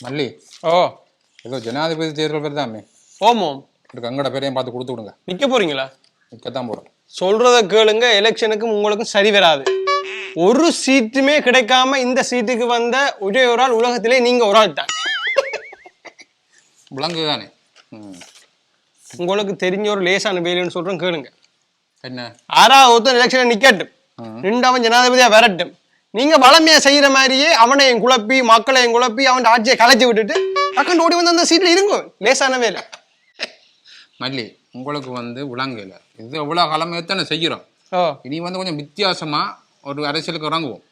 மல்லி. ஓ. ஏதோ ஜனாதிபதி தேர்தல் பேர் தாமே ஓம். அங்கட பேரையும் பார்த்து கொடுத்து விடுங்க. நிக்க போறீங்களா? நிற்கத்தான் போகிறோம் சொல்றத கேளுங்க எலெக்ஷனுக்கும் உங்களுக்கும் சரி வராது. ஒரு சீட்டுமே கிடைக்காம இந்த சீட்டுக்கு வந்த ஒரே ஒரு ஆள் உலகத்திலே நீங்க ஒரு ஆள் தான் விலங்கு தானே உங்களுக்கு தெரிஞ்ச ஒரு லேசான வேலைன்னு சொல்றேன் கேளுங்க. என்ன? ஆறாவது ஒருத்தன் எலெக்ஷன் நிக்கட்டும் ரெண்டவன் ஜனாதிபதியா வரட்டும். நீங்க வளமையா செய்யற மாதிரியே அவனையும் குழப்பி மக்களையும் குழப்பி அவன் ஆட்சியை கலைச்சு விட்டுட்டு டக்குன்னு ஓடி வந்து அந்த சீட்ல இருங்க. லேசான வேலை மல்லி உங்களுக்கு வந்து விலங்கு இல்லை. இது எவ்வளோ காலமாக எத்தனை செய்கிறோம்? இனி வந்து கொஞ்சம் வித்தியாசமாக ஒரு அரசியலுக்கு இறங்குவோம்.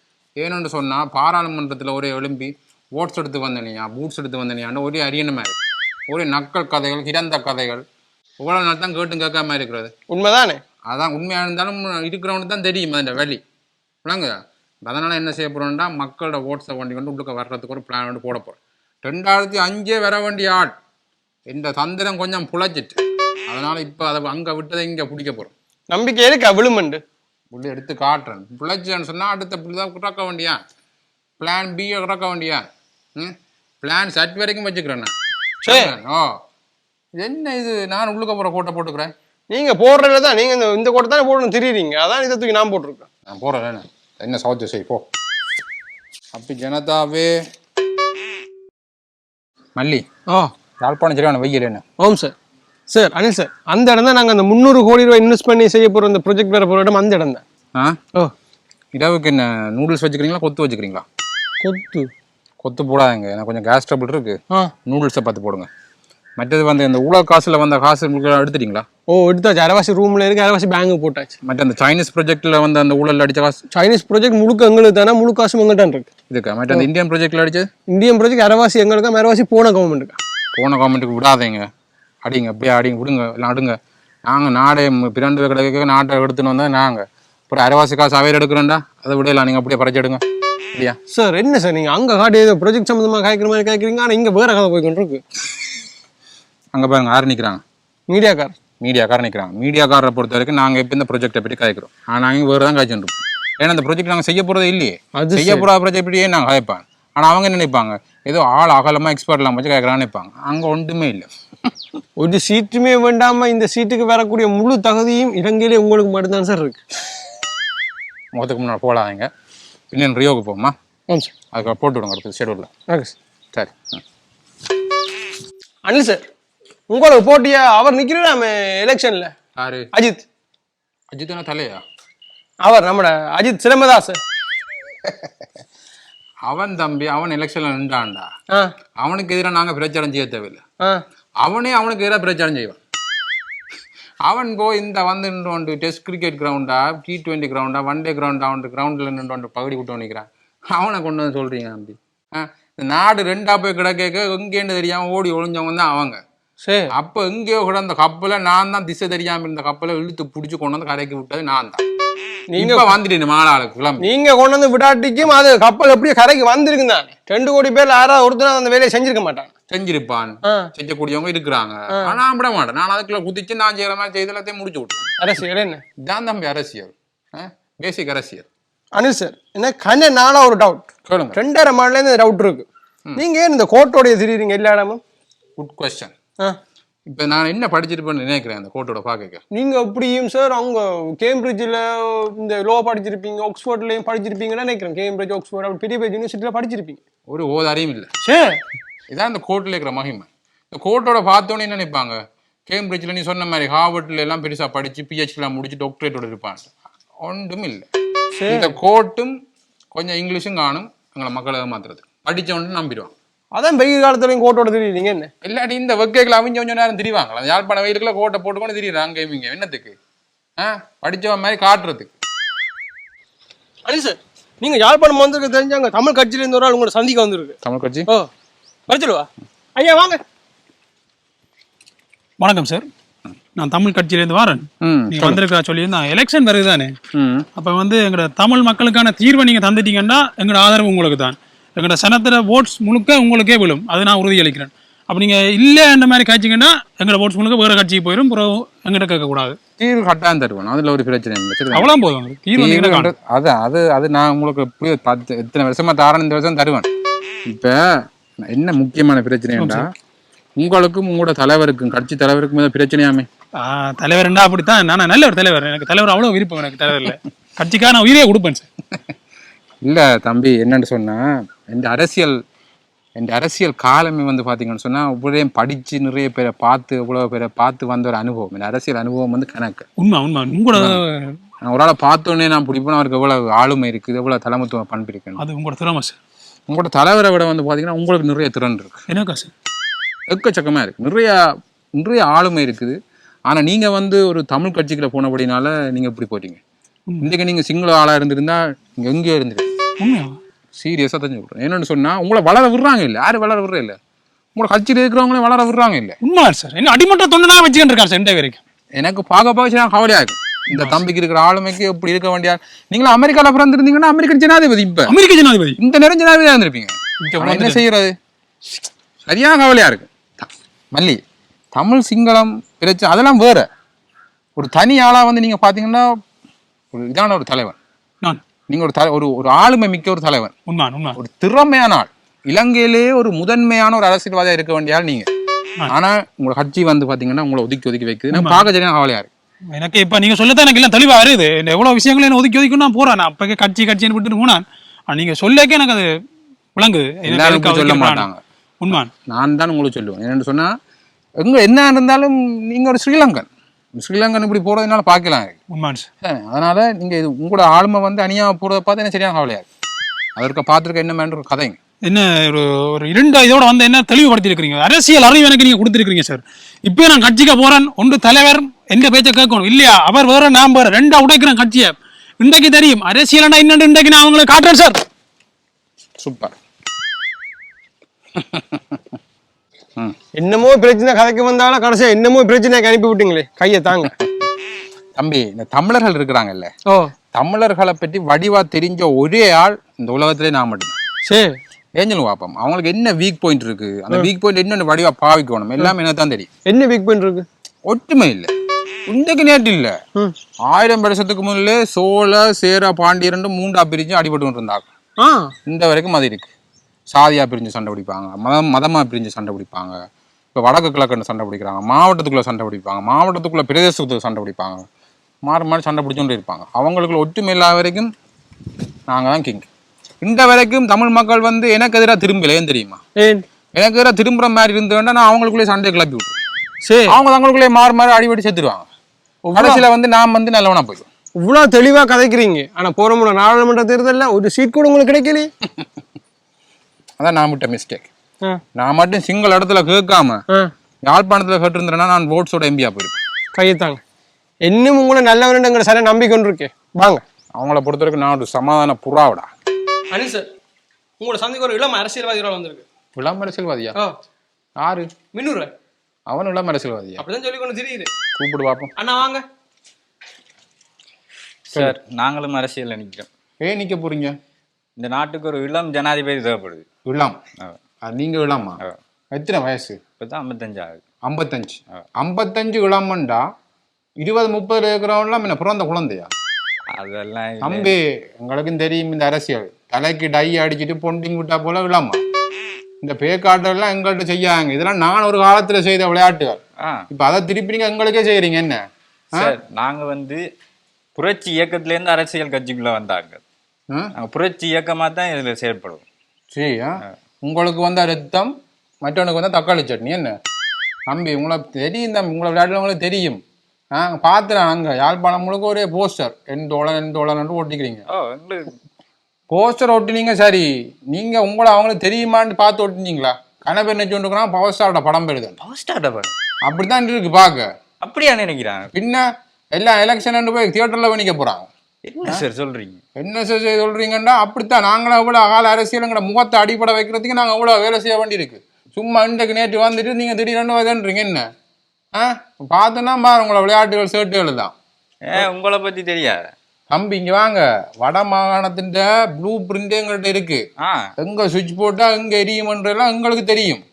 ஏன்னு சொன்னால் பாராளுமன்றத்தில் ஒரே எழும்பி ஓட்ஸ் எடுத்து வந்தனியா பூட்ஸ் எடுத்து வந்தனியான்னு ஒரே அரியணமாக இருக்கு. ஒரே நக்கல் கதைகள் கிடந்த கதைகள். இவ்வளோ நாள் தான் கேட்டும் கேட்காம இருக்கிறது. உண்மைதானே? அதான் உண்மையாக இருந்தாலும் இருக்கிறவனுக்கு தான் தெரியும் அந்த வழி. விளங்குதா அதனால் என்ன செய்ய போகிறோம்னா மக்களோட ஓட்ஸை வண்டி கொண்டு உள்ளுக்க வர்றதுக்கு ஒரு பிளான் வந்து போட போகிறோம் ரெண்டாயிரத்தி அஞ்சே வர வேண்டிய ஆள் இந்த தந்திரம் கொஞ்சம் புழைச்சிட்டு அதனால் இப்போ அதை அங்கே விட்டதை இங்கே பிடிக்க போகிறோம் நம்பிக்கை இருக்கா விழுமண்டு புள்ளி எடுத்து காட்டுறேன். பிழைச்சேன்னு சொன்னால் அடுத்த புள்ளி தான் இறக்க வேண்டியா பிளான் பி இறக்க வேண்டியா? ம்? பிளான் சட் வரைக்கும் வச்சுக்கிறேன் நான். ஓ. என்ன இது? நான் உள்ளுக்க போகிற கோட்டை போட்டுக்கிறேன். நீங்க போடுறதுல தான் நீங்க இந்த இந்த கோட்டை தானே போடணும் தெரியுறீங்க. அதான் இதை தூக்கி நான் போட்டிருக்கேன். நான் போகிறேன் என்ன சவுத்து செய் போ. அப்படி ஜனதாவே. மல்லி ஓ யாழ்ப்பாணம் சரியான வெயில் என்ன? ஓம் சார். சார் அனில் சார் அந்த இடம் தான் நாங்கள் அந்த முந்நூறு கோடி ரூபாய் இன்வெஸ்ட் பண்ணி செய்ய போகிற அந்த ப்ரொஜெக்ட் வர போகிற இடம் அந்த இடம் தான் ஆ. ஓ இரவுக்கு என்ன நூடுல்ஸ் வச்சுக்கிறீங்களா கொத்து வச்சுக்கிறீங்களா? கொத்து. கொத்து போடாதீங்க எனக்கு கொஞ்சம் கேஸ் ட்ரபிள் இருக்கு. ஆ. நூடுல்ஸை பார்த்து போடுங்க. மற்றது வந்து இந்த உலக காசில் வந்த காசு உங்களுக்கு எடுத்துட்டீங்களா? ஓ எடுத்தாச்சு. அரவாசி ரூமில் இருக்கு அரவாசி பேங்கு போட்டாச்சு. மற்ற அந்த சைனீஸ் ப்ராஜெக்ட்டில் வந்து அந்த ஊழல் அடித்த காசு? சைனீஸ் ப்ராஜெக்ட் முழுக்க எங்களுக்கு தானே? முழு காசும் எங்கள்கிட்ட இருக்கு. இதுக்கா? மற்ற அந்த இந்தியன் ப்ராஜெக்ட்டில் அடிச்சது? இந்தியன் ப்ராஜெக்ட் அரவாசி எங்களுக்கு அரவாசி போன கவர்மெண்ட்டுக்கு போன கவர்மெண்ட்டுக்கு விடாதீங்க. அடிங்க அப்படியே அடிங்க விடுங்க எல்லாம் அடுங்க. நாங்கள் நாடே பிறண்டு கிடைக்க நாட்டை எடுத்துன்னு வந்தால் நாங்கள் அப்புறம் அரைவாசி காசு அவையில் எடுக்கிறோண்டா அதை விடலாம் நீங்கள் அப்படியே பறிச்சு எடுங்க. இல்லையா சார் என்ன சார் நீங்கள் அங்கே காட்டி ஏதோ ப்ராஜெக்ட் சம்மந்தமாக காய்க்கிற மாதிரி காய்க்கிறீங்க. ஆனால் இங்கே வேற கதை போய் கொண்டிருக்கு அங்கே பாருங்க யார் நிற்கிறாங்க மீடியாக்கார் மீடியாக்காரர் நிற்கிறாங்க மீடியாக்காரரை பொறுத்த வரைக்கும் நாங்கள் இப்போ இந்த ப்ராஜெக்டை பற்றி காய்க்கிறோம் ஆனால் நாங்கள் வேறு தான் காய்ச்சிட்டு இருக்கோம். ஏன்னா இந்த ப்ராஜெக்ட் நாங்கள் செய்ய போகிறதே இல்லையே. அது செய்ய போகிற ப்ராஜெக்ட் பற்றியே நாங்கள் காய்ப்பாங்க ஆனால் அவங்க என்ன நினைப்பாங்க? ஏதோ ஆள் அகலமாக எக்ஸ்பர்ட்லாம் வச்சு கேட்குறான்னு நினைப்பாங்க. அங்கே ஒன்றுமே இல்லை. ஒரு சீட்டுமே வேண்டாம இந்த சீட்டுக்கு வரக்கூடிய முழு தகுதியும் இலங்கையிலே உங்களுக்கு மட்டும்தான் சார் இருக்கு. முகத்துக்கு முன்னாடி போடாதீங்க இன்னும் ரியோக்கு சார். அதுக்கு போட்டு விடுங்க அடுத்து ஷெடியூலில் ஓகே சார். சரி. அனில் சார். உங்களுக்கு போட்டியா அவர் நிற்கிறாமே எலெக்ஷன்ல யாரு? அஜித். அஜித்தனா தலையா? அவர் நம்மட அஜித் சிலம்பதாஸ் அவன் தம்பி அவன் எலெக்ஷனில் நின்றான்டா. ஆ. அவனுக்கு எதிராக நாங்கள் பிரச்சாரம் செய்ய தேவையில்லை. அவனே அவனுக்கு எதிராக பிரச்சாரம் செய்வான். அவன் போய் இந்த வந்து நின்று டெஸ்ட் கிரிக்கெட் கிரவுண்டா டி டுவெண்ட்டி கிரவுண்டா ஒன் டே கிரவுண்டா அவன் கிரவுண்டில் நின்று பகுதி விட்டு நிற்கிறான் அவனை கொண்டு வந்து சொல்கிறீங்க தம்பி. ஆ. இந்த நாடு ரெண்டா போய் கிடக்க எங்கேன்னு தெரியாமல் ஓடி ஒளிஞ்சவங்க தான் அவங்க. சரி அப்போ எங்கேயோ கூட அந்த கப்பலை நான் தான் திசை தெரியாமல் இருந்த கப்பலை இழுத்து பிடிச்சி கொண்டு வந்து கரைக்கு விட்டது நான் தான். நீங்க வந்துட்டேன் மாலாளுக்கு கிளம்பி நீங்க கொண்டு வந்து விடாட்டிக்கும் அது கப்பல் எப்படியோ கரைக்கு வந்திருக்கு தானே. ரெண்டு கோடி பேர்ல யாராவது ஒருத்தர் அந்த வேலையை செஞ்சிருக்க மாட்டாங்க. செஞ்சிருப்பான். ஆ. செய்யக்கூடியவங்க இருக்கிறாங்க. ஆனா நான் விட மாட்டேன். நான் அதுக்குள்ள குதிச்சு நான் செய்யற மாதிரி செய்து எல்லாத்தையும் முடிச்சு விட்டேன். அரசியல் என்ன? இதான் தம்பி அரசியல். பேசிக் அரசியல். அனில் சார் எனக்கு கண்ண நாளா ஒரு டவுட் ரெண்டரை மாடலேருந்து டவுட் இருக்கு. நீங்க ஏன் இந்த கோட்டோடைய திரியுறீங்க எல்லா இடமும் குட் கொஸ்டின் இப்போ நான் என்ன படிச்சிருப்பேன்னு நினைக்கிறேன் அந்த கோட்டோட பார்க்க நீங்க எப்படியும் சார் அவங்க கேம்பிரிட்ஜில் இந்த லோ படிச்சிருப்பீங்க ஆக்ஸ்போர்ட்லயும் படிச்சிருப்பீங்கன்னு நினைக்கிறேன். கேம்பிரிட்ஜ் ஆக்ஸ்போர்ட் அப்படி பெரிய பெரிய யூனிவர்சிட்டியில் படிச்சிருப்பீங்க. ஒரு ஓதாரியும் இல்லை. சரி இதான் இந்த கோர்ட்டில் இருக்கிற மகிமை. இந்த கோர்ட்டோட பார்த்தோன்னே என்ன நினைப்பாங்க? கேம்பிரிட்ஜில் நீ சொன்ன மாதிரி ஹார்வர்ட்ல எல்லாம் பெருசாக படிச்சு பிஹெச்லாம் முடிச்சு டாக்டரேட்டோட இருப்பான் ஒன்றும் இல்லை. இந்த கோர்ட்டும் கொஞ்சம் இங்கிலீஷும் காணும் எங்களை மக்களை ஏமாத்துறது. படித்தவன்ட்டு நம்பிடுவான். அதான் வெயில் காலத்துலயும் கோட்டோட திரியுறீங்க என்ன? இல்லாட்டி இந்த வெக்கைகள் அவங்க கொஞ்சம் நேரம் திரிவாங்களா யாழ்ப்பாண வெயிலுக்குள்ள கோட்டை போட்டுக்கொண்டு திரியுறாங்க இவங்க என்னத்துக்கு? ஆ? படிச்சவன் மாதிரி காட்டுறதுக்கு. அனில் சார் நீங்க யாழ்ப்பாணம் வந்திருக்க தெரிஞ்சாங்க தமிழ் கட்சியில இருந்து ஒரு ஆள் உங்களை சந்திக்க வந்திருக்கு. தமிழ் கட்சி? ஓ வரைச்சலுவா ஐயா வாங்க. வணக்கம் சார் நான் தமிழ் கட்சியிலேருந்து வரேன். நீங்க வந்திருக்கா சொல்லியிருந்தேன் எலெக்ஷன் வருது தானே அப்போ வந்து எங்களோட தமிழ் மக்களுக்கான தீர்வை நீங்கள் தந்துட்டீங்கன்னா எங்களோட ஆதரவு உங்களுக்கு தான் எங்களோட சனத்தில் ஓட்ஸ் முழுக்க உங்களுக்கே விழும். அது நான் உறுதியளிக்கிறேன். அப்போ நீங்கள் இல்லை இந்த மாதிரி காய்ச்சிங்கன்னா எங்களோட ஓட்ஸ் முழுக்க வேறு கட்சிக்கு போயிடும் பிறகு எங்கிட்ட கேட்கக்கூடாது. தீர்வு கட்டாயம் தருவேன். அதுல ஒரு பிரச்சனை இல்லை. அவ்வளோ போதும். தீர்வு அது அது அது நான் உங்களுக்கு புரிய பத்து எத்தனை வருஷமா தாரேன் இந்த வருஷம் தருவேன். இப்போ என்ன முக்கியமான பிரச்சனைடா உங்களுக்கும் உங்களோட தலைவருக்கும் கட்சி தலைவருக்கும் ஏதோ பிரச்சனையாமே? ஆ, தலைவர்ண்டா அப்படித்தான். நான் நல்ல ஒரு தலைவர். எனக்கு தலைவர் அவ்வளவு விருப்பம். எனக்கு தலைவர்ல கட்சிக்காக நான் உயிரே கொடுப்பேன் சார். இல்ல தம்பி என்னன்னு சொன்னா இந்த அரசியல் இந்த அரசியல் காலமே வந்து பாத்தீங்கன்னு சொன்னா இவ்வளோ படிச்சு நிறைய பேரை பார்த்து இவ்வளவு பேரை பார்த்து வந்த ஒரு அனுபவம். இந்த அரசியல் அனுபவம் வந்து கணக்கு. உண்மை உண்மை. உங்களோட நான் ஒரு ஆளை பார்த்தோன்னே நான் பிடிப்பேன் அவருக்கு எவ்வளவு ஆளுமை இருக்குது எவ்வளவு தலைமத்துவ பண்பு அது உங்களோட திறமை சார். உங்களோட தலைவரை விட வந்து பாத்தீங்கன்னா உங்களுக்கு நிறைய திறன் இருக்கு. என்னக்கா சார்? எக்கச்சக்கமா இருக்கு. நிறைய நிறைய ஆளுமை இருக்குது. ஆனா நீங்க வந்து ஒரு தமிழ் கட்சிக்குள்ள போனபடினால நீங்க இப்படி போட்டீங்க இன்றைக்கு நீங்க சிங்கள ஆளா இருந்திருந்தா நீங்க எங்கேயோ இருந்திருக்கு உண்மையா? சீரியஸா தெரிஞ்சு விட்றேன் என்னன்னு சொன்னா உங்களை வளர விடுறாங்க இல்ல? யாரும் வளர விடுற இல்ல? உங்களை கட்சியில் இருக்கிறவங்களே வளர விடுறாங்க இல்ல? உண்மை சார் என்ன அடிமட்ட தொண்டனா வச்சுக்கிட்டு இருக்காரு சார் இந்த வரைக்கும்? எனக்கு பார்க்க பார்க்க நான் கவலையா இருக்கு இந்த தம்பிக்கு இருக்கிற ஆளுமைக்கு எப்படி இருக்க வேண்டிய. நீங்களும் அமெரிக்கால பிறந்திருந்தீங்கன்னா அமெரிக்கன் ஜனாதிபதி இப்ப. அமெரிக்க ஜனாதிபதி? இந்த நேரம் ஜனாதிபதியா இருந்திருப்பீங்க. என்ன செய்யறது? சரியான கவலையா இருக்கு. மல்லி தமிழ் சிங்களம் பிரச்சனை அதெல்லாம் வேற. ஒரு தனி ஆளா வந்து நீங்க பாத்தீங்கன்னா ஒரு இதான ஒரு தலைவன். நான் நீங்க ஒரு தலை- ஒரு ஒரு ஆளுமை மிக்க ஒரு உண்மை உண்மை ஒரு திறமையான ஆள். இலங்கையிலேயே ஒரு முதன்மையான ஒரு அரசியல்வாதியா இருக்க வேண்டிய ஆள் நீங்க. ஆனா உங்களோட கட்சி வந்து பாத்தீங்கன்னா உங்களை ஒதுக்கி ஒதுக்கி வைக்குது. பார்க்க சரியான கவலையா இருக்கு எனக்கு இப்ப நீங்க சொல்லத்தான் எனக்கு எல்லாம் தெளிவா வருது. எவ்வளவு விஷயங்களை என்ன ஒதுக்கி ஒதுக்கி நான் போறேன். நான் அப்பக்கே கட்சி கட்சின்னு விட்டுட்டு போனான். நீங்க சொல்லக்கே எனக்கு அது விளங்குது. சொல்ல மாட்டாங்க. உண்மான் நான் தான் உங்களுக்கு சொல்லுவேன். என்னன்னு சொன்னா எங்க என்ன இருந்தாலும் நீங்க ஒரு ஸ்ரீலங்கன். ஸ்ரீலங்கன் இப்படி போறதுனால பார்க்கலாம் உண்மான் அதனால நீங்க இது உங்களோட ஆளுமை வந்து அணியா போறத பார்த்து எனக்கு சரியான கவலையா அதற்கு பார்த்துருக்க என்ன ஒரு கதைங்க. என்ன ஒரு ஒரு இரண்டு இதோட வந்து என்ன தெளிவுபடுத்தி இருக்கிறீங்க அரசியல் அறிவு எனக்கு நீங்க கொடுத்துருக்கீங்க சார் இப்போ நான் கட்சிக்கு போறேன் ஒன்று தலைவர் எந்த பேச்சை கேட்கணும். இல்லையா? அவர் வேற நான் வேற ரெண்டா உடைக்கிறேன் கட்சியை. இன்றைக்கு தெரியும் அரசியல்னா என்னன்னு இன்றைக்கு நான் அவங்களை காட்டுறேன் சார் சூப்பர். என்னமோ பிரச்சனை கதைக்கு வந்தாலும் கடைசியா என்னமோ பிரச்சனைக்கு அனுப்பி விட்டீங்களே. கையை தாங்க. தம்பி இந்த தமிழர்கள் இருக்கிறாங்கல்ல. ஓ. தமிழர்களை பற்றி வடிவா தெரிஞ்ச ஒரே ஆள் இந்த உலகத்திலே நான் மட்டும்தான். சரி. ஏஞ்சல் வாப்பம் அவங்களுக்கு என்ன வீக் பாயிண்ட் இருக்கு? அந்த வீக் பாயிண்ட் என்னென்ன வடிவா பாவிக்கணும். எல்லாமே எனக்கு தான் தெரியும். என்ன பிக் பாயிண்ட் இருக்கு? ஒற்றுமை இல்லை. இன்றைக்கு நேற்று இல்ல. ஆயிரம் வருஷத்துக்கு முன்னே சோழ சேர பாண்டியரண்டு மூண்டா பிரிஞ்சு அடிபட்டு இருந்தாங்க இந்த வரைக்கும் அது இருக்கு. சாதியா பிரிஞ்சு சண்டை பிடிப்பாங்க. மதம் மதமா பிரிஞ்சு சண்டை பிடிப்பாங்க. இப்போ வடக்கு கிழக்குன்னு சண்டை பிடிக்கிறாங்க. மாவட்டத்துக்குள்ள சண்டை பிடிப்பாங்க. மாவட்டத்துக்குள்ள பிரதேசத்துக்கு சண்டை பிடிப்பாங்க. மாறி மாறி சண்டை பிடிச்சோண்டு இருப்பாங்க. அவங்களுக்குள்ள ஒற்றுமை இல்லாத வரைக்கும் நாங்கள் தான் கிங் இந்த வரைக்கும் தமிழ் மக்கள் வந்து எனக்கு எதிராக திரும்பல. ஏன் தெரியுமா? எனக்கு எதிராக திரும்புற மாதிரி இருந்தேன்னா நான் அவங்களுக்குள்ளே சண்டை கிளப்பி விட்டுருவேன் சரி. அவங்க தங்களுக்குள்ளே மாறி மாறி அடிபடி செத்துருவாங்க. கடைசியில வந்து நான் வந்து நல்லவனா போயிடுவேன். இவ்வளோ தெளிவா கதைக்கிறீங்க. ஆனா போற முறை நாடாளுமன்ற தேர்தல்ல ஒரு சீட் கூட உங்களுக்கு கிடைக்கலையே. அதான் நான் விட்ட மிஸ்டேக் நான் மட்டும் சிங்கிள் இடத்துல கேட்காம யாழ்ப்பாணத்துல கேட்டிருந்தேன்னா நான் ஓட்ஸோட எம்பியா போயிருப்பேன். கையை தாங்க. இன்னும் உங்களை நல்லவருங்கிற சரியா நம்பிக்கொண்டு இருக்கேன் வாங்க. அவங்கள பொறுத்த வரைக்கும் நான் ஒரு சமாதான புறாவிடா. அனில் சார் உங்களோட சந்தைக்கு ஒரு இளம் அரசியல்வாதிகளாக வந்திருக்கு. இளம் அரசியல்வாதியா? ஆ. யாரு? மின்னூர் அவன் இளம் அரசியல்வாதியா? அப்படிதான் சொல்லி கொண்டு தெரியுது. கூப்பிடு பார்ப்போம் அண்ணா வாங்க. சார் நாங்களும் அரசியல்ல நிற்கிறோம் ஏன் நிக்க போறீங்க? இந்த நாட்டுக்கு ஒரு இளம் ஜனாதிபதி தேவைப்படுது. இளம். நீங்க இளமா. எத்தனை வயசு? இப்பதான் ஐம்பத்தஞ்சு ஆகுது. ஐம்பத்தஞ்சு. ஐம்பத்தஞ்சு இளமண்டா இருபது முப்பது இருக்கிறவன்லாம் என்ன பிறந்த குழந்தையா? அதெல்லாம். தம்பி உங்களுக்கும் தெரியும் இந்த அரசியல். தலைக்கு டை அடிச்சிட்டு பொண்டிங் விட்டா போல இளமா? இந்த பேக்காட்டெல்லாம் எங்கள்கிட்ட செய்யாங்க. இதெல்லாம் நான் ஒரு காலத்துல செய்த விளையாட்டுகள். இப்ப அதை திருப்பி நீங்க எங்களுக்கே செய்யறீங்க என்ன? நாங்க வந்து புரட்சி இயக்கத்துல இருந்து அரசியல் கட்சிக்குள்ள வந்தாங்க. புரட்சி இயக்கமா தான் இதுல செயல்படுவோம் சரி ஆ? உங்களுக்கு வந்த ரத்தம் மற்றவனுக்கு வந்த தக்காளி சட்னி என்ன? தம்பி உங்களை தெரியும் தம்பி உங்களை விளையாடுறவங்களுக்கு தெரியும். ஆ பார்த்துறேன் அங்கே. யாழ்ப்பாணம் முழுக்க ஒரே போஸ்டர். என் தோழன் என் தோழன் ஓட்டிக்கிறீங்க போஸ்டர் ஒட்டினீங்க சரி. நீங்க உங்களை அவங்களுக்கு தெரியுமான்னு பார்த்து ஒட்டினீங்களா? கணவர் என்ன சொல்லிருக்கிறான்? பவர் ஸ்டாரோட படம் பெறுது பவர் ஸ்டார்ட் பண்ண அப்படித்தான் இருக்கு பார்க்க அப்படியா நினைக்கிறாங்க? பின்ன எல்லா எலெக்ஷன் போய் தியேட்டர்ல பண்ணிக்க போறாங்க. என்ன சார் சொல்றீங்க? என்ன செய்ய சொல்றீங்கன்னா அப்படித்தான். நாங்களும் அவ்வளோ கால அரசியலுங்கிற முகத்தை அடிப்படை வைக்கிறதுக்கு நாங்கள் அவ்வளோ வேலை செய்ய வேண்டியிருக்கு. சும்மா இன்றைக்கு நேற்று வந்துட்டு நீங்கள் திடீர்னு வதன்றீங்க என்ன? ஆ? பார்த்தோன்னா பாரு உங்களை விளையாட்டுகள் சேட்டுகள் தான். ஏ உங்களை பத்தி தெரியாது. தம்பி இங்கே வாங்க. வட மாகாணத்தின் ப்ளூ பிரிண்ட் எங்கள்கிட்ட இருக்கு. எங்க சுவிட்ச் போட்டா எங்க எரியுமன்றெல்லாம் எங்களுக்கு தெரியும்.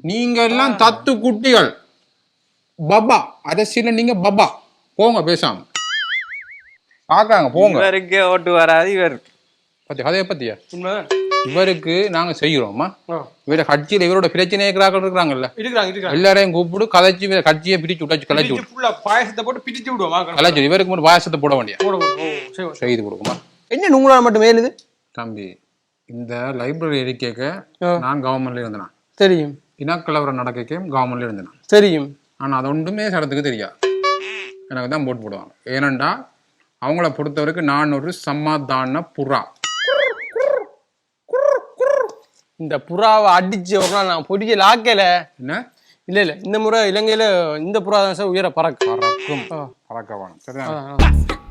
நீங்க எல்லாம் தத்து குட்டிகள் பபா. அரசியல நீங்க பபா. போங்க பேசாம. பாக்காங்க போங்க. இவருக்கு ஓட்டு வராது இவர் பத்தி கதையை பத்தியா? இவருக்கு நாங்க செய்கிறோமா ஆ. இவர கட்சியில இவரோட பிரச்சனை இருக்கிறாங்கல்ல. இருக்கிறாங்க இருக்கிறாங்க. எல்லாரையும் கூப்பிட்டு கதைச்சு இவர கட்சியை பிரிச்சு விட்டாச்சு கலைச்சு விட்டு பாயசத்தை போட்டு பிரிச்சு விடுவோம் கலைச்சு இவருக்கு மட்டும் பாயசத்தை போட வேண்டிய. செய்து கொடுக்குமா? என்ன உங்களால மட்டும் மேலுது தம்பி இந்த லைப்ரரி இருக்கேக்க ஆ. நான் கவர்மெண்ட்ல இருந்தேன்? தெரியும். இனக்கலவரம் நடக்கைக்கும் கவர்மெண்ட்ல இருந்தேன்? தெரியும். ஆனா அது ஒன்றுமே சடத்துக்கு தெரியாது. எனக்கு தான் போட்டு போடுவாங்க. ஏனண்டா அவங்கள பொறுத்தவரைக்கும் நான் ஒரு சமாதான புறா. இந்த புறாவை அடிச்சு ஒரு நாள் நான் பொடிய லாக்கல என்ன? இல்ல இல்ல. இந்த முறை இலங்கையில இந்த புறா தான் சார் உயர பறக்கும். பறக்கும். பறக்க வேணும். ஆ.